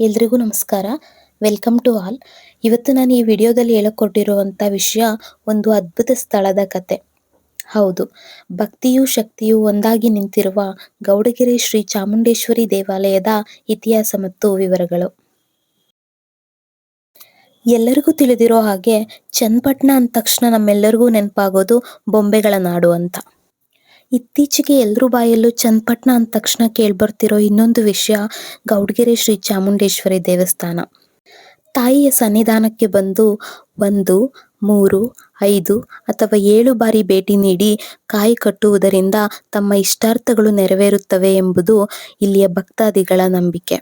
ಎಲ್ರಿಗೂ ನಮಸ್ಕಾರ. Welcome to all ಇವತ್ತು ನಾನು ಈ ವಿಡಿಯೋದಲ್ಲಿ ಹೇಳಿಕೊಟ್ಟಿರುವಂಥ ವಿಷಯ ಒಂದು ಅದ್ಭುತ ಸ್ಥಳದ ಕತೆ. ಹೌದು, ಭಕ್ತಿಯು ಶಕ್ತಿಯು ಒಂದಾಗಿ ನಿಂತಿರುವ ಗೌಡಗೆರೆ ಶ್ರೀ ಚಾಮುಂಡೇಶ್ವರಿ ದೇವಾಲಯದ ಇತಿಹಾಸ ಮತ್ತು ವಿವರಗಳು. ಎಲ್ಲರಿಗೂ ತಿಳಿದಿರೋ ಹಾಗೆ ಚನ್ನಪಟ್ಟಣ ಅಂದ ತಕ್ಷಣ ನಮ್ಮೆಲ್ಲರಿಗೂ ನೆನಪಾಗೋದು ಬೊಂಬೆಗಳ ನಾಡು ಅಂತ. ಇತ್ತೀಚೆಗೆ ಎಲ್ರ ಬಾಯಲ್ಲೂ ಚನ್ನಪಟ್ಟಣ ಅಂದ ತಕ್ಷಣ ಕೇಳ್ಬರ್ತಿರೋ ಇನ್ನೊಂದು ವಿಷಯ ಗೌಡ್ಗೆರೆ ಶ್ರೀ ಚಾಮುಂಡೇಶ್ವರಿ ದೇವಸ್ಥಾನ. ತಾಯಿಯ ಸನ್ನಿಧಾನಕ್ಕೆ ಬಂದು ಒಂದು, ಮೂರು, ಐದು ಅಥವಾ ಏಳು ಬಾರಿ ಭೇಟಿ ನೀಡಿ ಕಾಯಿ ಕಟ್ಟುವುದರಿಂದ ತಮ್ಮ ಇಷ್ಟಾರ್ಥಗಳು ನೆರವೇರುತ್ತವೆ ಎಂಬುದು ಇಲ್ಲಿಯ ಭಕ್ತಾದಿಗಳ ನಂಬಿಕೆ.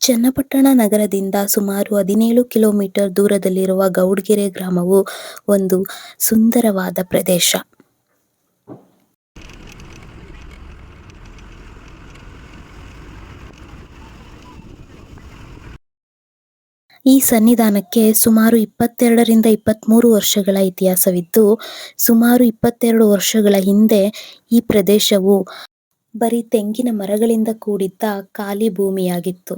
ಚನ್ನಪಟ್ಟಣ ನಗರದಿಂದ ಸುಮಾರು ಹದಿನೇಳು ಕಿಲೋಮೀಟರ್ ದೂರದಲ್ಲಿರುವ ಗೌಡ್ಗೆರೆ ಗ್ರಾಮವು ಒಂದು ಸುಂದರವಾದ ಪ್ರದೇಶ. ಈ ಸನ್ನಿಧಾನಕ್ಕೆ ಸುಮಾರು ಇಪ್ಪತ್ತೆರಡರಿಂದ ಇಪ್ಪತ್ತ್ಮೂರು ವರ್ಷಗಳ ಇತಿಹಾಸವಿದ್ದು, ಸುಮಾರು ಇಪ್ಪತ್ತೆರಡು ವರ್ಷಗಳ ಹಿಂದೆ ಈ ಪ್ರದೇಶವು ಬರೀ ತೆಂಗಿನ ಮರಗಳಿಂದ ಕೂಡಿದ್ದ ಖಾಲಿ ಭೂಮಿಯಾಗಿತ್ತು.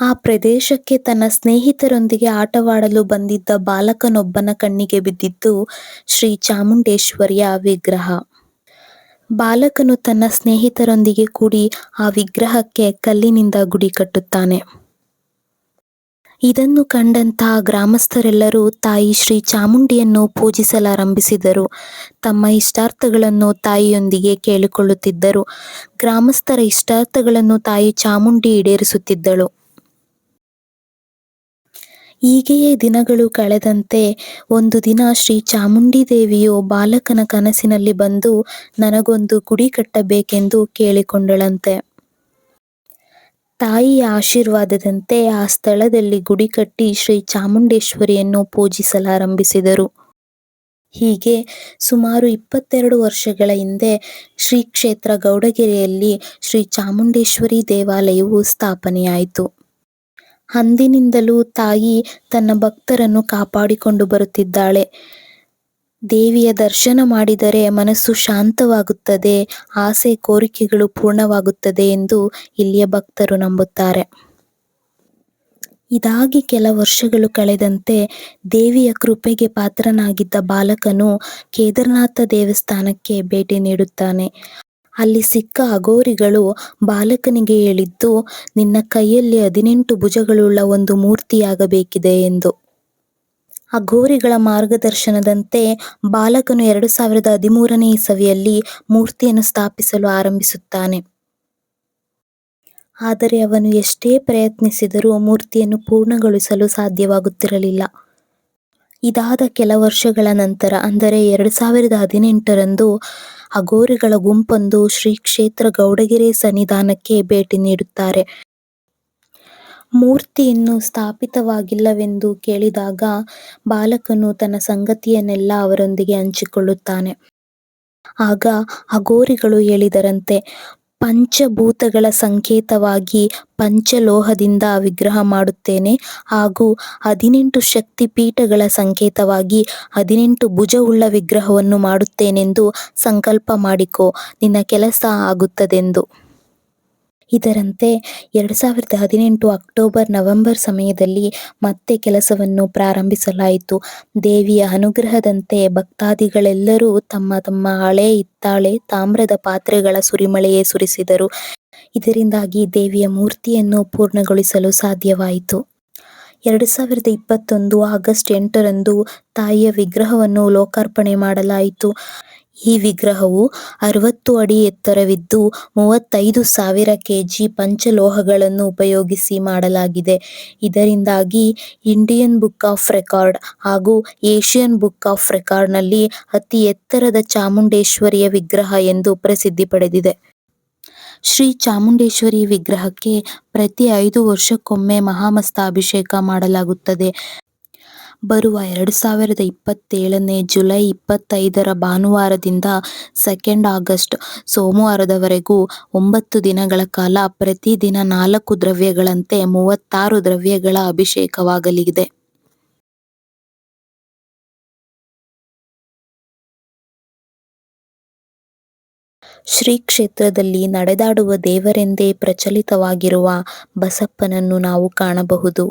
ಆ ಪ್ರದೇಶಕ್ಕೆ ತನ್ನ ಸ್ನೇಹಿತರೊಂದಿಗೆ ಆಟವಾಡಲು ಬಂದಿದ್ದ ಬಾಲಕನೊಬ್ಬನ ಕಣ್ಣಿಗೆ ಬಿದ್ದಿದ್ದು ಶ್ರೀ ಚಾಮುಂಡೇಶ್ವರಿಯ ವಿಗ್ರಹ. ಬಾಲಕನು ತನ್ನ ಸ್ನೇಹಿತರೊಂದಿಗೆ ಕೂಡಿ ಆ ವಿಗ್ರಹಕ್ಕೆ ಕಲ್ಲಿನಿಂದ ಗುಡಿ ಕಟ್ಟುತ್ತಾನೆ. ಇದನ್ನು ಕಂಡಂತಹ ಗ್ರಾಮಸ್ಥರೆಲ್ಲರೂ ತಾಯಿ ಶ್ರೀ ಚಾಮುಂಡಿಯನ್ನು ಪೂಜಿಸಲಾರಂಭಿಸಿದರು. ತಮ್ಮ ಇಷ್ಟಾರ್ಥಗಳನ್ನು ತಾಯಿಯೊಂದಿಗೆ ಕೇಳಿಕೊಳ್ಳುತ್ತಿದ್ದರು. ಗ್ರಾಮಸ್ಥರ ಇಷ್ಟಾರ್ಥಗಳನ್ನು ತಾಯಿ ಚಾಮುಂಡಿ ಈಡೇರಿಸುತ್ತಿದ್ದಳು. ಹೀಗೆಯೇ ದಿನಗಳು ಕಳೆದಂತೆ ಒಂದು ದಿನ ಶ್ರೀ ಚಾಮುಂಡಿ ದೇವಿಯು ಬಾಲಕನ ಕನಸಿನಲ್ಲಿ ಬಂದು ನನಗೊಂದು ಗುಡಿ ಕಟ್ಟಬೇಕೆಂದು ಕೇಳಿಕೊಂಡಳಂತೆ. ತಾಯಿಯ ಆಶೀರ್ವಾದದಂತೆ ಆ ಸ್ಥಳದಲ್ಲಿ ಗುಡಿ ಕಟ್ಟಿ ಶ್ರೀ ಚಾಮುಂಡೇಶ್ವರಿಯನ್ನು ಪೂಜಿಸಲಾರಂಭಿಸಿದರು. ಹೀಗೆ ಸುಮಾರು ಇಪ್ಪತ್ತೆರಡು ವರ್ಷಗಳ ಹಿಂದೆ ಶ್ರೀ ಕ್ಷೇತ್ರ ಗೌಡಗೆರೆಯಲ್ಲಿ ಶ್ರೀ ಚಾಮುಂಡೇಶ್ವರಿ ದೇವಾಲಯವು ಸ್ಥಾಪನೆಯಾಯಿತು. ಅಂದಿನಿಂದಲೂ ತಾಯಿ ತನ್ನ ಭಕ್ತರನ್ನು ಕಾಪಾಡಿಕೊಂಡು ಬರುತ್ತಿದ್ದಾಳೆ. ದೇವಿಯ ದರ್ಶನ ಮಾಡಿದರೆ ಮನಸ್ಸು ಶಾಂತವಾಗುತ್ತದೆ, ಆಸೆ, ಕೋರಿಕೆಗಳು ಪೂರ್ಣವಾಗುತ್ತದೆ ಎಂದು ಇಲ್ಲಿಯ ಭಕ್ತರು ನಂಬುತ್ತಾರೆ. ಇದಾಗಿ ಕೆಲ ವರ್ಷಗಳು ಕಳೆದಂತೆ ದೇವಿಯ ಕೃಪೆಗೆ ಪಾತ್ರನಾಗಿದ್ದ ಬಾಲಕನು ಕೇದಾರನಾಥ ದೇವಸ್ಥಾನಕ್ಕೆ ಭೇಟಿ ನೀಡುತ್ತಾನೆ. ಅಲ್ಲಿ ಸಿಕ್ಕ ಅಘೋರಿಗಳು ಬಾಲಕನಿಗೆ ಹೇಳಿದ್ದು, ನಿನ್ನ ಕೈಯಲ್ಲಿ ಹದಿನೆಂಟು ಭುಜಗಳುಳ್ಳ ಒಂದು ಮೂರ್ತಿಯಾಗಬೇಕಿದೆ ಎಂದು. ಅಘೋರಿಗಳ ಮಾರ್ಗದರ್ಶನದಂತೆ ಬಾಲಕನು ಎರಡು ಸಾವಿರದ ಹದಿಮೂರನೇ ಇಸವಿಯಲ್ಲಿ ಮೂರ್ತಿಯನ್ನು ಸ್ಥಾಪಿಸಲು ಆರಂಭಿಸುತ್ತಾನೆ. ಆದರೆ ಅವನು ಎಷ್ಟೇ ಪ್ರಯತ್ನಿಸಿದರೂ ಮೂರ್ತಿಯನ್ನು ಪೂರ್ಣಗೊಳಿಸಲು ಸಾಧ್ಯವಾಗುತ್ತಿರಲಿಲ್ಲ. ಇದಾದ ಕೆಲ ವರ್ಷಗಳ ನಂತರ, ಅಂದರೆ ಎರಡು ಸಾವಿರದ ಹದಿನೆಂಟರಂದು ಅಘೋರಿಗಳ ಗುಂಪೊಂದು ಶ್ರೀ ಕ್ಷೇತ್ರ ಗೌಡಗೆರೆ ಸನ್ನಿಧಾನಕ್ಕೆ ಭೇಟಿ ನೀಡುತ್ತಾರೆ. ಮೂರ್ತಿ ಇನ್ನೂ ಸ್ಥಾಪಿತವಾಗಿಲ್ಲವೆಂದು ಕೇಳಿದಾಗ ಬಾಲಕನು ತನ್ನ ಸಂಗತಿಯನ್ನೆಲ್ಲ ಅವರೊಂದಿಗೆ ಹಂಚಿಕೊಳ್ಳುತ್ತಾನೆ. ಆಗ ಅಘೋರಿಗಳು ಹೇಳಿದರಂತೆ ಪಂಚಭೂತಗಳ ಸಂಕೇತವಾಗಿ ಪಂಚಲೋಹದಿಂದ ವಿಗ್ರಹ ಮಾಡುತ್ತೇನೆ. ಹಾಗೂ ಹದಿನೆಂಟು ಶಕ್ತಿ ಪೀಠಗಳ ಸಂಕೇತವಾಗಿ ಹದಿನೆಂಟು ಭುಜವುಳ್ಳ ವಿಗ್ರಹವನ್ನು ಮಾಡುತ್ತೇನೆಂದು ಸಂಕಲ್ಪ ಮಾಡಿಕೋ. ನಿನ್ನ ಕೆಲಸ ಆಗುತ್ತದೆಂದು. ಇದರಂತೆ ಎರಡು ಸಾವಿರದ ಹದಿನೆಂಟು ಅಕ್ಟೋಬರ್ ನವೆಂಬರ್ ಸಮಯದಲ್ಲಿ ಮತ್ತೆ ಕೆಲಸವನ್ನು ಪ್ರಾರಂಭಿಸಲಾಯಿತು. ದೇವಿಯ ಅನುಗ್ರಹದಂತೆ ಭಕ್ತಾದಿಗಳೆಲ್ಲರೂ ತಮ್ಮ ತಮ್ಮ ಹಳೆ ಇತ್ತಾಳೆ ತಾಮ್ರದ ಪಾತ್ರೆಗಳ ಸುರಿಮಳೆಯೇ ಸುರಿಸಿದರು. ಇದರಿಂದಾಗಿ ದೇವಿಯ ಮೂರ್ತಿಯನ್ನು ಪೂರ್ಣಗೊಳಿಸಲು ಸಾಧ್ಯವಾಯಿತು. ಎರಡು ಸಾವಿರದ ಇಪ್ಪತ್ತೊಂದು ಆಗಸ್ಟ್ ಎಂಟರಂದು ತಾಯಿಯ ವಿಗ್ರಹವನ್ನು ಲೋಕಾರ್ಪಣೆ ಮಾಡಲಾಯಿತು. ಈ ವಿಗ್ರಹವು ಅರವತ್ತು ಅಡಿ ಎತ್ತರವಿದ್ದು ಮೂವತ್ತೈದು ಸಾವಿರ ಕೆಜಿ ಪಂಚಲೋಹಗಳನ್ನು ಉಪಯೋಗಿಸಿ ಮಾಡಲಾಗಿದೆ. ಇದರಿಂದಾಗಿ ಇಂಡಿಯನ್ ಬುಕ್ ಆಫ್ ರೆಕಾರ್ಡ್ ಹಾಗೂ ಏಷ್ಯನ್ ಬುಕ್ ಆಫ್ ರೆಕಾರ್ಡ್ನಲ್ಲಿ ಅತಿ ಎತ್ತರದ ಚಾಮುಂಡೇಶ್ವರಿಯ ವಿಗ್ರಹ ಎಂದು ಪ್ರಸಿದ್ಧಿ ಪಡೆದಿದೆ. ಶ್ರೀ ಚಾಮುಂಡೇಶ್ವರಿ ವಿಗ್ರಹಕ್ಕೆ ಪ್ರತಿ ಐದು ವರ್ಷಕ್ಕೊಮ್ಮೆ ಮಹಾಮಸ್ತಾಭಿಷೇಕ ಮಾಡಲಾಗುತ್ತದೆ. ಬರುವ ಎರಡು ಸಾವಿರದ ಇಪ್ಪತ್ತೇಳನೇ ಜುಲೈ ಇಪ್ಪತ್ತೈದರ ಭಾನುವಾರದಿಂದ ಸೆಕೆಂಡ್ ಆಗಸ್ಟ್ ಸೋಮವಾರದವರೆಗೂ ಒಂಬತ್ತು ದಿನಗಳ ಕಾಲ ಪ್ರತಿದಿನ ನಾಲ್ಕು ದ್ರವ್ಯಗಳಂತೆ ಮೂವತ್ತಾರು ದ್ರವ್ಯಗಳ ಅಭಿಷೇಕವಾಗಲಿದೆ ಶ್ರೀ ಕ್ಷೇತ್ರದಲ್ಲಿ ನಡೆದಾಡುವ ದೇವರೆಂದೇ ಪ್ರಚಲಿತವಾಗಿರುವ ಬಸಪ್ಪನನ್ನು ನಾವು ಕಾಣಬಹುದು.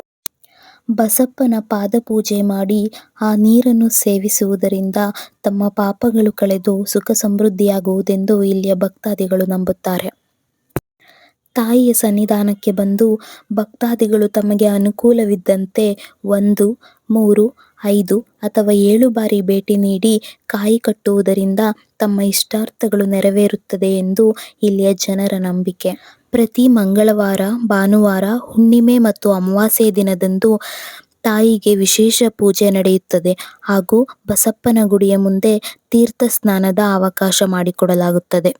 ಬಸಪ್ಪನ ಪಾದಪೂಜೆ ಮಾಡಿ ಆ ನೀರನ್ನು ಸೇವಿಸುವುದರಿಂದ ತಮ್ಮ ಪಾಪಗಳು ಕಳೆದು ಸುಖ ಸಮೃದ್ಧಿಯಾಗುವುದೆಂದು ಇಲ್ಲಿಯ ಭಕ್ತಾದಿಗಳು ನಂಬುತ್ತಾರೆ. ತಾಯಿಯ ಸನ್ನಿಧಾನಕ್ಕೆ ಬಂದು ಭಕ್ತಾದಿಗಳು ತಮಗೆ ಅನುಕೂಲವಿದ್ದಂತೆ ಒಂದು, ಮೂರು, ಐದು ಅಥವಾ ಏಳು ಬಾರಿ ಭೇಟಿ ನೀಡಿ ಕಾಯಿ ಕಟ್ಟುವುದರಿಂದ ತಮ್ಮ ಇಷ್ಟಾರ್ಥಗಳು ನೆರವೇರುತ್ತದೆ ಎಂದು ಇಲ್ಲಿಯ ಜನರ ನಂಬಿಕೆ. ಪ್ರತಿ ಮಂಗಳವಾರ, ಭಾನುವಾರ, ಹುಣ್ಣಿಮೆ ಮತ್ತು ಅಮಾವಾಸ್ಯೆ ದಿನದಂದು ತಾಯಿಗೆ ವಿಶೇಷ ಪೂಜೆ ನಡೆಯುತ್ತದೆ ಹಾಗೂ ಬಸಪ್ಪನ ಗುಡಿಯ ಮುಂದೆ ತೀರ್ಥ ಸ್ನಾನದ ಅವಕಾಶ ಮಾಡಿಕೊಡಲಾಗುತ್ತದೆ.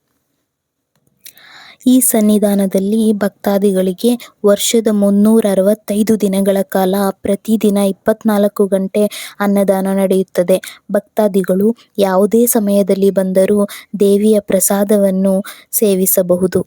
ಈ ಸನ್ನಿಧಾನದಲ್ಲಿ ಭಕ್ತಾದಿಗಳಿಗೆ ವರ್ಷದ ಮುನ್ನೂರ ಅರವತ್ತೈದು ದಿನಗಳ ಕಾಲ ಪ್ರತಿದಿನ ಇಪ್ಪತ್ನಾಲ್ಕು ಗಂಟೆ ಅನ್ನದಾನ ನಡೆಯುತ್ತದೆ. ಭಕ್ತಾದಿಗಳು ಯಾವುದೇ ಸಮಯದಲ್ಲಿ ಬಂದರೂ ದೇವಿಯ ಪ್ರಸಾದವನ್ನು ಸೇವಿಸಬಹುದು.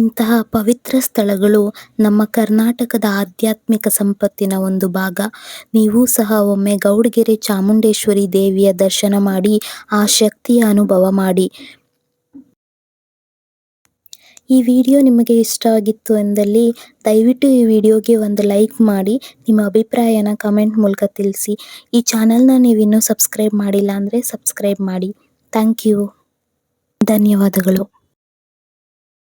ಇಂತಹ ಪವಿತ್ರ ಸ್ಥಳಗಳು ನಮ್ಮ ಕರ್ನಾಟಕದ ಆಧ್ಯಾತ್ಮಿಕ ಸಂಪತ್ತಿನ ಒಂದು ಭಾಗ. ನೀವು ಸಹ ಒಮ್ಮೆ ಗೌಡಗೆರೆ ಚಾಮುಂಡೇಶ್ವರಿ ದೇವಿಯ ದರ್ಶನ ಮಾಡಿ, ಆ ಶಕ್ತಿಯ ಅನುಭವ ಮಾಡಿ. ಈ ವಿಡಿಯೋ ನಿಮಗೆ ಇಷ್ಟವಾಗಿತ್ತು ಎಂದಲ್ಲಿ ದಯವಿಟ್ಟು ಈ ವಿಡಿಯೋಗೆ ಒಂದು ಲೈಕ್ ಮಾಡಿ, ನಿಮ್ಮ ಅಭಿಪ್ರಾಯನ ಕಮೆಂಟ್ ಮೂಲಕ ತಿಳಿಸಿ. ಈ ಚಾನೆಲ್ನ ನೀವಿನ್ನೂ ಸಬ್ಸ್ಕ್ರೈಬ್ ಮಾಡಿಲ್ಲ ಅಂದರೆ ಸಬ್ಸ್ಕ್ರೈಬ್ ಮಾಡಿ. Thank you. ಧನ್ಯವಾದಗಳು.